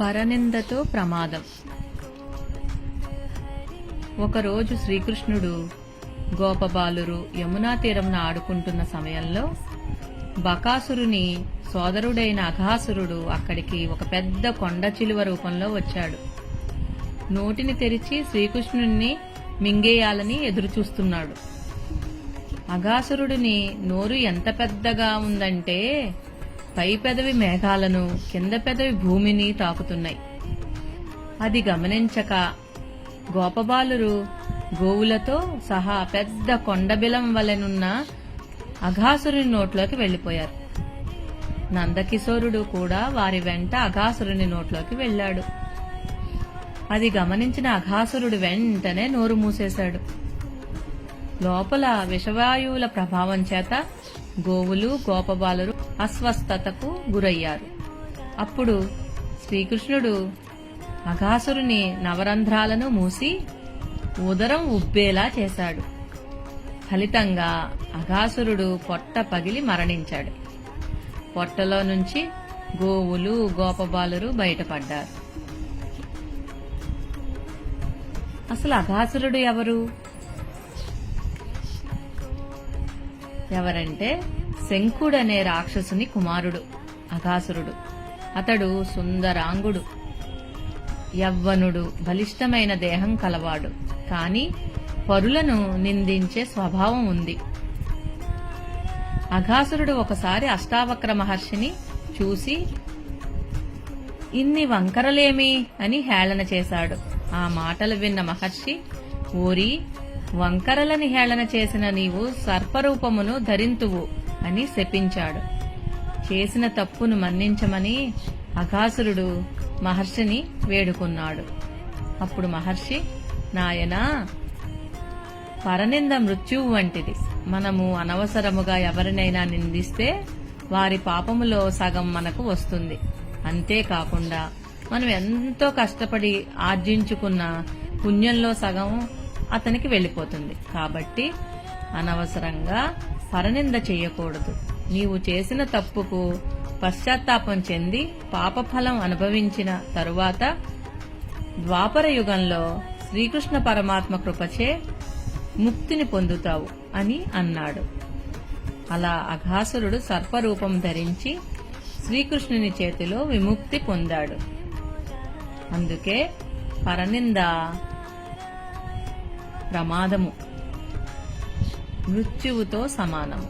పరనిందతో ప్రమాదం. ఒకరోజు శ్రీకృష్ణుడు గోపబాలురు యమునా తీరంన ఆడుకుంటున్న సమయంలో బకాసురుని సోదరుడైన అఘాసురుడు అక్కడికి ఒక పెద్ద కొండ చిలువ రూపంలో వచ్చాడు. నోటిని తెరిచి శ్రీకృష్ణుణ్ణి మింగేయాలని ఎదురుచూస్తున్నాడు. అఘాసురుడిని నోరు ఎంత పెద్దగా ఉందంటే పై పెదవి మేఘాలను కింద పెదవి భూమిని తాకుతున్నాయి. అది గమనించక గోపబాలురు గోవులతో సహా పెద్ద కొండబిలం వలెనున్న అఘాసురుని నోట్లోకి వెళ్ళిపోయారు నందకిశోరుడు కూడా వారి వెంట అఘాసురుని నోట్లోకి వెళ్ళాడు. అది గమనించిన అఘాసురుడు వెంటనే నోరు మూసేశాడు. లోపల విషవాయువుల ప్రభావం చేత గోవులు గోపబాలురు అస్వస్థతకు గురయ్యారు. అప్పుడు శ్రీకృష్ణుడు అఘాసురుని నవరంధ్రాలను మూసి ఉదరం ఉబ్బేలా చేశాడు. ఫలితంగా అఘాసురుడు పొట్ట పగిలి మరణించాడు. పొట్టలో నుంచి గోవులు గోపబాలురు బయటపడ్డారు. అసలు అఘాసురుడు ఎవరు? ఎవరంటే శంకుడనే రాక్షసుని కుమారుడు అఘాసురుడు. అతడు సుందరాంగుడు. యవ్వనుడు బలిష్టమైన దేహం కలవాడు కాని పరులను నిందించే స్వభావం ఉంది. అఘాసురుడు ఒకసారి అష్టావక్ర మహర్షిని చూసి ఇన్ని వంకరలేమి? అని హేళన చేశాడు. ఆ మాటలు విన్న మహర్షి ఓరి వంకరలని హేళన చేసిన నీవు సర్పరూపమును ధరింతువు అని శపించాడు. చేసిన తప్పును మన్నించమని అఘాసురుడు మహర్షిని వేడుకున్నాడు. అప్పుడు మహర్షి నాయనా పరనింద మృత్యువు వంటిది. మనము అనవసరముగా ఎవరినైనా నిందిస్తే వారి పాపములో సగం మనకు వస్తుంది. అంతేకాకుండా మనం ఎంతో కష్టపడి ఆర్జించుకున్న పుణ్యంలో సగం అతనికి వెళ్ళిపోతుంది. కాబట్టి అనవసరంగా పరనింద చేయకూడదు. నీవు చేసిన తప్పుకు పశ్చాత్తాపం చెంది పాపఫలం అనుభవించిన తరువాత ద్వాపర యుగంలో శ్రీకృష్ణ పరమాత్మ కృపచే ముక్తిని పొందుతావు అని అన్నాడు. అలా అఘాసురుడు సర్పరూపం ధరించి శ్రీకృష్ణుని చేతిలో విముక్తి పొందాడు. అందుకే పరనింద ప్రమాదము. మృత్యువుతో సమానము.